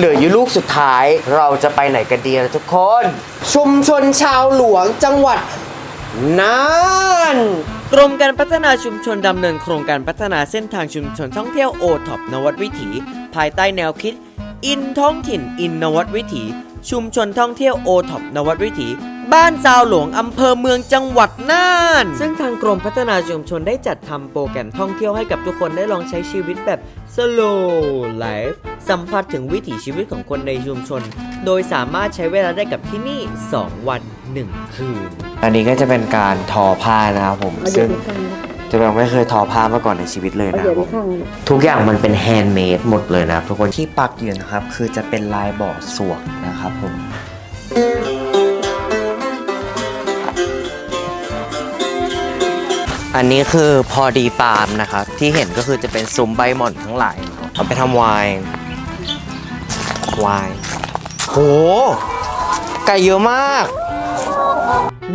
เหลืออยู่ลูกสุดท้ายเราจะไปไหนกันดีนะทุกคน ชุมชนชาวหลวงจังหวัดน่านกรมการพัฒนาชุมชนดำเนินโครงการพัฒนาเส้นทางชุมชนท่องเที่ยวโอท็อปนวัดวิถี ภายใต้แนวคิด อินท้องถิ่นอินนวัดวิถี ชุมชนท่องเที่ยวโอท็อปนวัดวิถี บ้านซาวหลวงอำเภอเมืองจังหวัดน่าน ซึ่งทางกรมพัฒนาชุมชนได้จัดทำโปรแกรมท่องเที่ยวให้กับทุกคนได้ลองใช้ชีวิตแบบ slow life สัมผัสถึงวิถีชีวิตของคนในชุมชน โดยสามารถใช้เวลาได้กับที่นี่ 2 วัน 1 คืน อันนี้ก็จะเป็นการทอผ้านะครับผมซึ่ง จะยังไม่เคยทอผ้ามาก่อนในชีวิตเลยนะครับผมทุกอย่างมันเป็นแฮนด์เมดหมดเลยนะครับทุกคน ที่ปักอยู่นะครับ คือจะเป็นลายบ่อสวกนะครับผม อันนี้คือพอดีฟาร์มนะครับ ที่เห็นก็คือจะเป็นซุ้มใบหม่อนทั้งหลายเนอะเอาไปทำไวน์ไวน์โหไก่เยอะมาก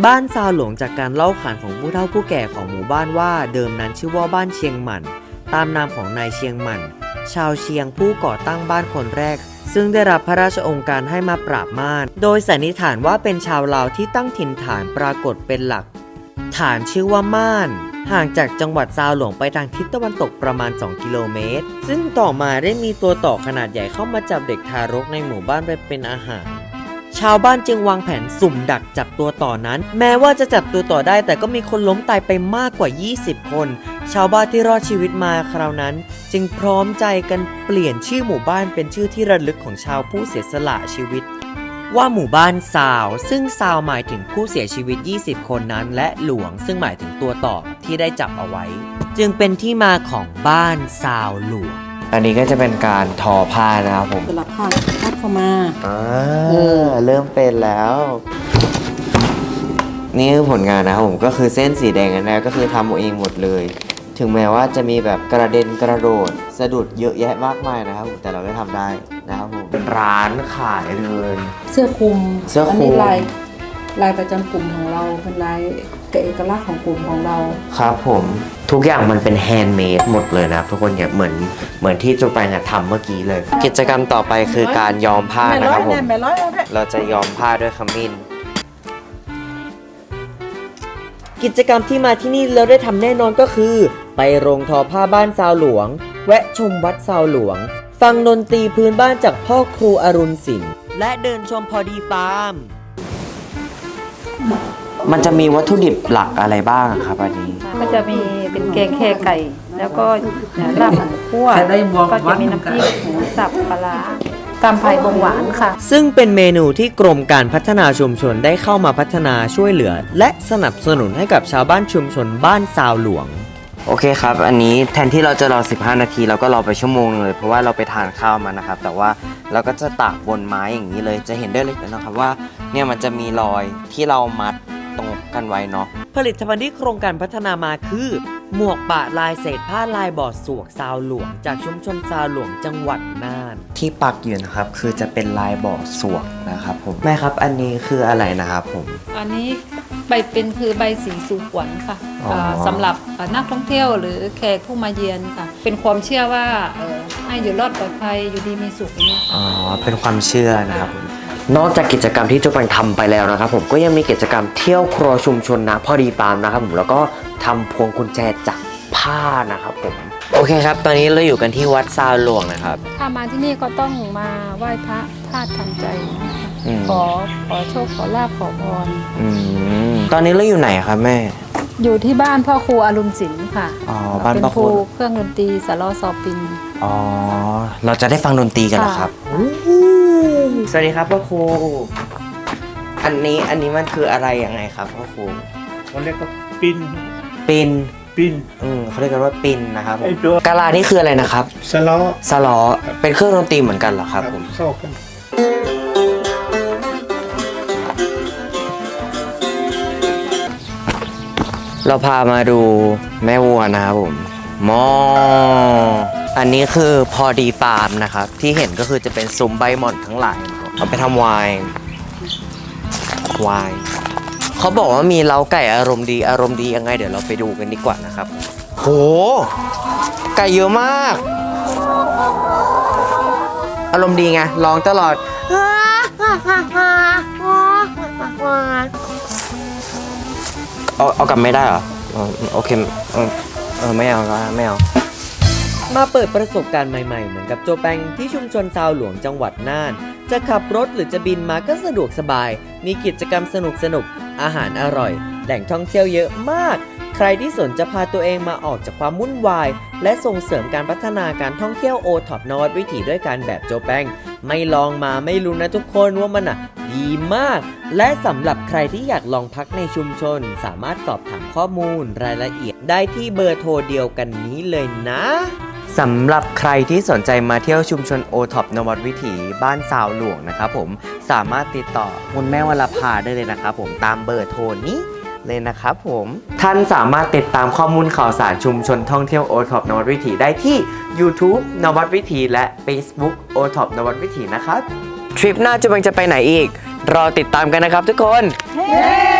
บ้านซาหลวงจากการเล่าขานของผู้เฒ่าผู้แก่ของหมู่บ้านว่า เดิมนั้นชื่อว่าบ้านเชียงหมัน ตามนามของนายเชียงหมัน ชาวเชียงผู้ก่อตั้งบ้านคนแรก ซึ่งได้รับพระราชองค์การให้มาปราบม่าน โดยสันนิษฐานว่าเป็นชาวลาวที่ตั้งถิ่นฐานปรากฏเป็นหลัก ฐานชื่อว่าม่าน ห่างจากจังหวัดซาหลวงไปทางทิศตะวันตกประมาณ 2 กิโลเมตร ซึ่งต่อมาได้มีตัวต่อขนาดใหญ่เข้ามาจับเด็กทารกในหมู่บ้านไปเป็นอาหาร ชาวบ้านจึงวางแผนสุ่มดักจับตัวต่อนั้น แม้ว่าจะจับตัวต่อได้ แต่ก็มีคนล้มตายไปมากกว่า 20 คน ชาวบ้านที่รอดชีวิตมาคราวนั้น จึงพร้อมใจกันเปลี่ยนชื่อหมู่บ้านเป็นชื่อที่ระลึกของชาวผู้เสียสละชีวิต ว่าหมู่บ้านซาว ซึ่งซาวหมายถึงผู้เสียชีวิต 20 คนนั้น และหลวง ซึ่งหมายถึงตัวต่อที่ได้จับเอาไว้ จึงเป็นที่มาของบ้านซาวหลวง อันนี้ก็จะเป็นการทอผ้านะครับผมสลับผ้าพัดเข้ามา อ่าเออ เริ่มเป็นแล้ว นี่คือผลงานนะครับผมก็คือเส้นสีแดงอันนี้ก็คือทำเองหมดเลย ถึงแม้ว่าจะมีแบบกระเด็นกระโดดสะดุดเยอะแยะมากมายนะครับผมแต่เราก็ทำได้นะครับผมเป็นร้านขายเลย เสื้อคลุมเสื้อคลุมนนี้ลาย ลายประจำกลุ่มของเราเป็นลายเอกลักษณ์ของกลุ่มของเรา ครับผมทุกอย่างมันเป็นแฮนด์เมดหมดเลยนะครับทุกคนอย่าเหมือนเหมือนที่จูแปงอะทำเมื่อกี้เลย กิจกรรมต่อไปคือการยอมผ้านะครับผมแม่ร้อยเอาได้เราจะยอมผ้าด้วยขมิ้น กิจกรรมที่มาที่นี่แล้วได้ทำแน่นอนก็คือ ไปโรงทอผ้าบ้านซาวหลวง แวะชมวัดซาวหลวง ฟังดนตรีพื้นบ้านจากพ่อครูอรุณศิลป์และเดินชมพอดีฟาร์ม มันจะมีวัตถุดิบหลักอะไรบ้างอะครับอันนี้ ก็จะมีเป็นแกงแค่ไก่ แล้วก็ลาบหมูคั่วก็จะมีน้ำพริกหมูสับปลาร้าตำไผ่บงหวานค่ะ ซึ่งเป็นเมนูที่กรมการพัฒนาชุมชนได้เข้ามาพัฒนาช่วยเหลือ และสนับสนุนให้กับชาวบ้านชุมชนบ้านซาวหลวง โอเคครับ อันนี้แทนที่เราจะรอ 15 นาทีเราก็รอไปชั่วโมงนึงเลย เพราะว่าเราไปทานข้าวมานะครับ แต่ว่าเราก็จะตากบนไม้อย่างนี้เลย จะเห็นได้เลยนะครับว่าเนี่ยมันจะมีรอยที่เรามัดตรง กันไว้เนาะผลิตภัณฑ์ที่โครงการพัฒนามาคือ หมวกปะลายเศษผ้าลายบอดสวกซาวหลวง จากชุมชนซาวหลวงจังหวัดน่าน ที่ปักอยู่นะครับ คือจะเป็นลายบ่อสวกนะครับผมแม่ครับอันนี้คืออะไรนะครับผม อันนี้ใบเป็นคือใบสีสู่ขวัญค่ะอ๋ออ่าสำหรับอ่านักท่องเที่ยวหรือแขกผู้มาเยือนค่ะ เป็นความเชื่อว่าเอ่อให้อยู่รอดปลอดภัยอยู่ดีมีสุขอย่างนี้ยอ๋อเป็นความเชื่อนะครับผม นอกจากกิจกรรมที่จุ๊บแปงทำไปแล้วนะครับผมก็ยังมีกิจกรรมเที่ยวครัวชุมชนนะพอดีฟาร์มนะครับผมแล้วก็ทำพวงกุญแจจากผ้านะครับผมโอเคครับ ตอนนี้เราอยู่กันที่วัดซาวหลวงนะครับ ถ้ามาที่นี่ก็ต้องมาไหว้พระธาตุทันใจนะคะอืม ขอขอโชคขอลาบขอพรอืมตอนนี้เราอยู่ไหนครับแม่ อยู่ที่บ้านพ่อครูอรุณศิลป์ค่ะอ๋อบ้านเป็นพ่อคครู รูเครื่องดนตรีสารอซอปิน อ๋อ เราจะได้ฟังดนตรีกันเหรอครับ สวัสดีครับพ่อครู อันนี้อันนี้มันคืออะไรยังไงครับพ่อครูเขาเรียกว่าปินปินปินอืมเขาเรียกกันว่าปินนะครับผมไอ้ตัวกาลานี่คืออะไรนะครับสล้อสลอเป็นเครื่องดนตรีเหมือนกันเหรอครับผมเข้ากันเราพามาดูแม่วัวนะครับผมมอ อันนี้คือพอดีฟาร์มนะครับ ที่เห็นก็คือจะเป็นซุ้มใบหม่อนทั้งหลายนะครับเอาไปทำไวน์ไวน์เขาบอกว่ามีเล้าไก่อารมณ์ดีอารมณ์ดียังไง เดี๋ยวเราไปดูกันดีกว่านะครับ โห ไก่เยอะมาก อารมณ์ดีไงร้องตลอด เอาเอากลับไม่ได้เหรอ โอเค เออไม่เอาไม่เอา มาเปิดประสบการณ์ใหม่ๆ เหมือนกับโจแปงที่ชุมชนซาวหลวงจังหวัดน่าน จะขับรถหรือจะบินมาก็สะดวกสบาย มีกิจกรรมสนุกๆอาหารอร่อย แหล่งท่องเที่ยวเยอะมาก ใครที่สนจะพาตัวเองมาออกจากความวุ่นวาย และส่งเสริมการพัฒนาการท่องเที่ยวโอท็อปนวัดวิถีด้วยการแบบโจแปงไม่ลองมาไม่รู้นะทุกคนว่ามันอะดีมาก และสำหรับใครที่อยากลองพักในชุมชน สามารถสอบถามข้อมูลรายละเอียดได้ที่เบอร์โทรเดียวกันนี้เลยนะ สำหรับใครที่สนใจมาเที่ยวชุมชนโอท็อปนวัดวิถีบ้านสาวหลวงนะครับผมสามารถติดต่อคุณแม่วรภาได้เลยนะครับผมตามเบอร์โทรนี้เลยนะครับผมท่านสามารถติดตามข้อมูลข่าวสารชุมชนท่องเที่ยวโอท็อปนวัดวิถีได้ที่ YouTube นวัดวิถีและ Facebook โอท็อปนวัดวิถีนะครับ ทริปหน้าจะบังจะไปไหนอีก รอติดตามกันนะครับทุกคนเย้